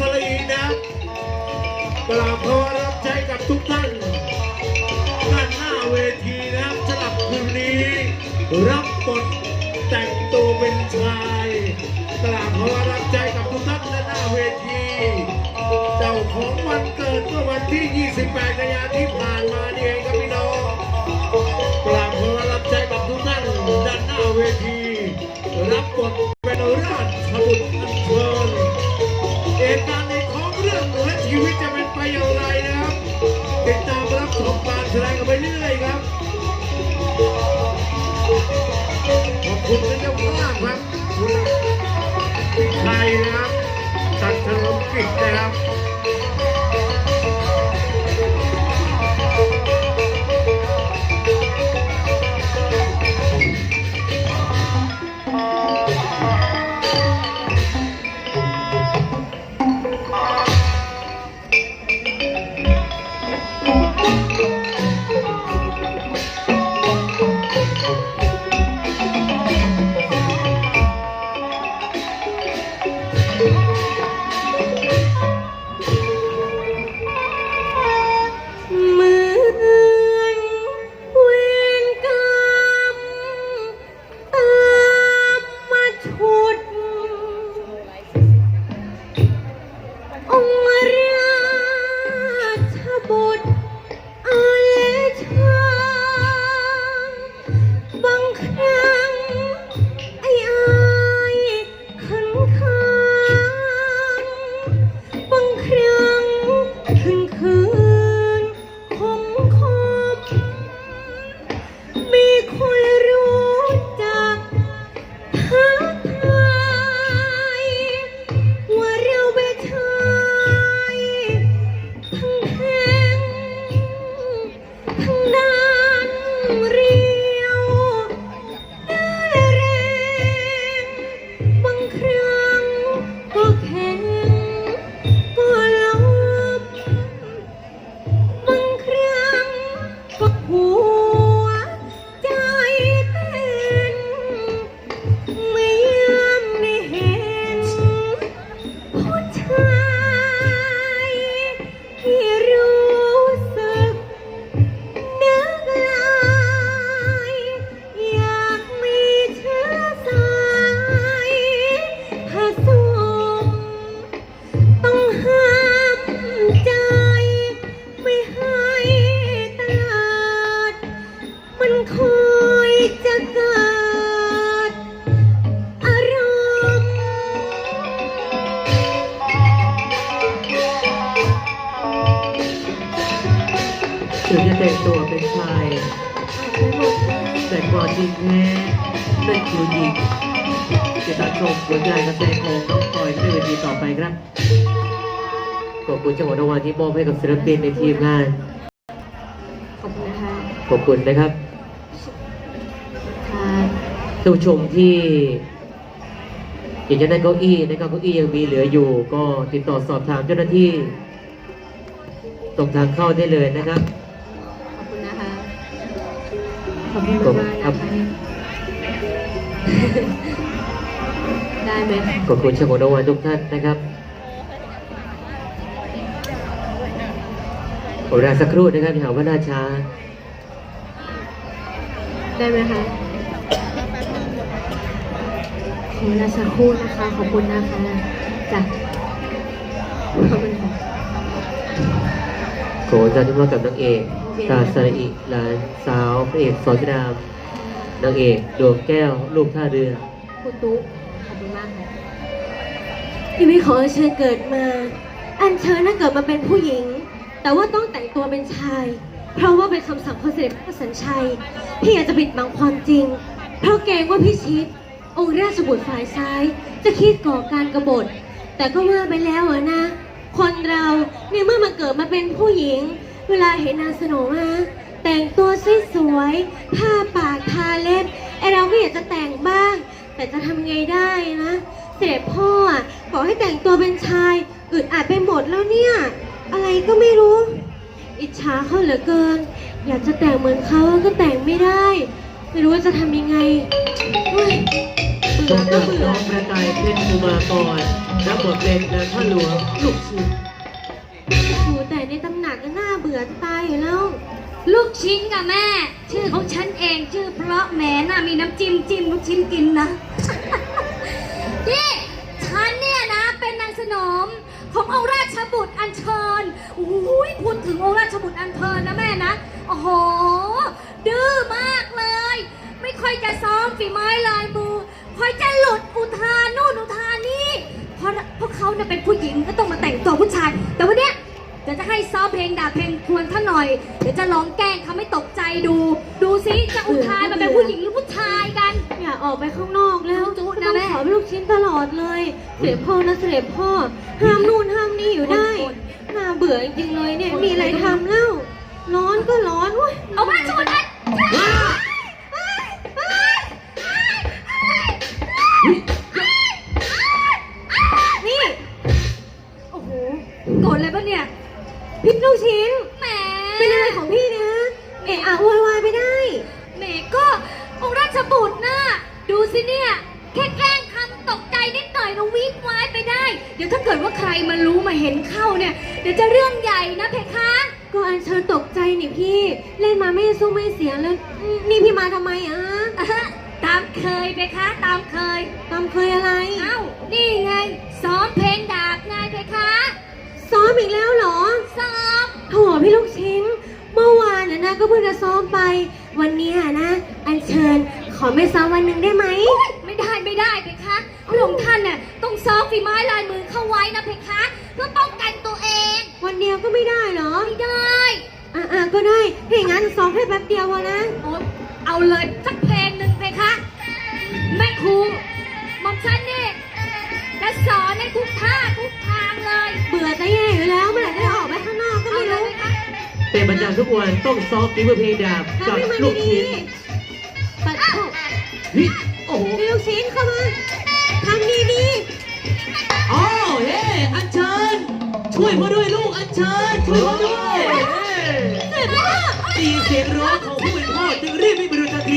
สลีนะกราบขอรับใจกับทุกท่านด้านหน้าเวทีนะครับสำหรับคืนนี้ รับบทแต่งตัวเป็นชายกราบขอรับใจกับทุกท่านด้านหน้าเวที เจ้าของวันเกิดเมื่อวันที่ 28 กันยายนที่ผ่านมานี่เองครับพี่น้องกราบขอรับใจกับทุกท่านด้านหน้าเวที รับบท ต ถึงจะแต่งตัวเป็นชาย แต่ความจริงแท้เป็นคือหญิงจะตัดชมผลงานการแสดงของน้องพลอยในเวทีต่อไปครับ ขอบคุณเจ้าของรางวัลที่มอบให้กับศิลปินในทีมงาน ขอบคุณนะคะขอบคุณนะครับค่ะท่านผู้ชมที่อยากจะได้เก้าอี้นะครับเก้าอี้ยังมีเหลืออยู่ ก็ติดต่อสอบถามเจ้าหน้าที่ตรงทางเข้าได้เลยนะครับ ขอบคุณขอบมากครัๆบนะคะได้ไหมขอบคุณเจ้าของรางวัลทุกท่านนะครับขอเวลาสักครู่นะครับอย่าหาว่าน่าช้า ได้ไหมคะขอเวลาสักครู่นะคะ ขอบคุณนะคะจ้ะขอบคุณค่ะขออาจารย์ที่มากับนางเอก ตาสระอิหลานสาวพระเอกสอนชนามนางเอกดวงแก้ว ลูกท่าเรือคุณตุ๊กขอบคุณมากค่ะที่พี่ขอเชิญเกิดมา อันเชิญน่าเกิดมาเป็นผู้หญิง แต่ว่าต้องแต่งตัวเป็นชาย เพราะว่าเป็นคำสั่งของเสด็จพระสัญชัย พี่อยากจะปิดบังความจริง เพราะเกรงว่าพี่ชิด องค์ราชบุตรฝ่ายซ้าย จะคิดก่อการกบฏ แต่ก็ว่าไปแล้วอะนะ คนเราเนี่ยเมื่อมาเกิดมาเป็นผู้หญิง เวลาเห็นนางสนมมาแต่งตัวสวยๆผ้าปากทาเล็บไอเราก็อยากจะแต่งบ้าง แต่จะทำไงได้นะ เสด็จพ่ออะบอกให้แต่งตัวเป็นชายอึดอัดไปหมดแล้วเนี่ย อะไรก็ไม่รู้ อิจฉาเขาเหลือเกิน อยากจะแต่งเหมือนเขาก็แต่งไม่ได้ ไม่รู้ว่าจะทำยังไงเฮ้ยพเบื่อบก็กับเบื่น้อองกระต่ายเพชรภูมาก่อนรับบทเป็นเดินพ่อหลวงลูกชิ้นือจะตายอยู่แล้ว ลูกชิ้นกับแม่ ชื่อของฉันเองชื่อเพราะแหมน่ะมีน้ำจิ้มจิ้มลูกชิ้นกินนะ นี่ฉันเนี่ยนะเป็นนางสนมขององค์ราชบุตรอัญเชิญอุ้ยพูดถึงองค์ราชบุตรอัญเชิญนะแม่นะโอ้โหดื้อมากเลย ไม่ค่อยจะซ้อมฝีไม้ลายมือคอยจะหลุดอุทานนู่นอุทานนี่เพราะเพราะเขาเนี่ยเป็นผู้หญิงก็ต้องมาแต่งตัวผู้ชาย แต่วันเนี้ย เดี๋ยวจะให้ซ้อมเพลงด่าเพลงทวนท่านหน่อย เดี๋ยวจะร้องแกล้งทำให้ตกใจดู ดูซิจะอุทานมาเป็นผู้หญิงหรือผู้ชายกัน อยากออกไปข้างนอกแล้วจุ๊ก็นะต้องแม่ ขอเป็นลูกชิ้นตลอดเลย เสด็จพ่อนะเสด็จพ่อ ห้ามนู่นห้ามนี่อยู่ได้ น่าเบื่อจริงๆเลยเนี่ย มีอะไรทำแล้ว ร้อนก็ร้อนเว้ยเอามาชนกันว้านี่โอ้โหโกรธเลยปะเนี่ย พิษลูกชิ้น แหมเป็นอะไรของพี่เนะเอะอะโวยวายไปได้ แหมก็องค์ราชบุตรนะดูสิเนี่ยแค่แกล้งทำตกใจนิดหน่อยนะวิ่งวายไปได้ เดี๋ยวถ้าเกิดว่าใครมารู้มาเห็นเข้าเนี่ย เดี๋ยวจะเรื่องใหญ่นะเพคะ ก็อันเชิญตกใจนี่พี่ เล่นมาไม่สู้ไม่เสียเลยอืมนี่พี่มาทำไมอะอะฮะตามเคยเพคะ ตามเคย ตามเคยอะไร เอ้า นี่ไง ก็เพิ่งจะซ้อมไป วันเนี้ยนะ อันเชิญขอไม่ซ้อมวันหนึ่งได้ไหม ไม่ได้ไม่ได้เพคะพระองค์ท่านน่ะต้องซ้อมฝีไม้ลายมือเข้าไว้นะเพคะ เพื่อป้องกันตัวเองวันเดียวก็ไม่ได้เหรอ ไม่ได้ อ่าก็ได้ถ้าอย่างนั้นซ้อมแค่แป๊บเดียวพอนะ โอ๊ยเอาเลยสักเพลงหนึ่งเพคะแม่ครู จำทุกวันต้องซ้อมฝีมือเพลงดาบกับทำให้มันลูกดีชิ้นๆปัดโถเฮ้ยโอ้โหพี่ลูกชิ้นเข้ามาทำดีๆอ๋อเฮ้อัญเชิญ ช่วยพ่อด้วยลูกอัญเชิญช่วยพ่อด้วยเฮ้เสร็จแล้ว ได้ยินเสียงร้องของผู้เป็นพ่อจึงรีบวิ่งไปดูทันที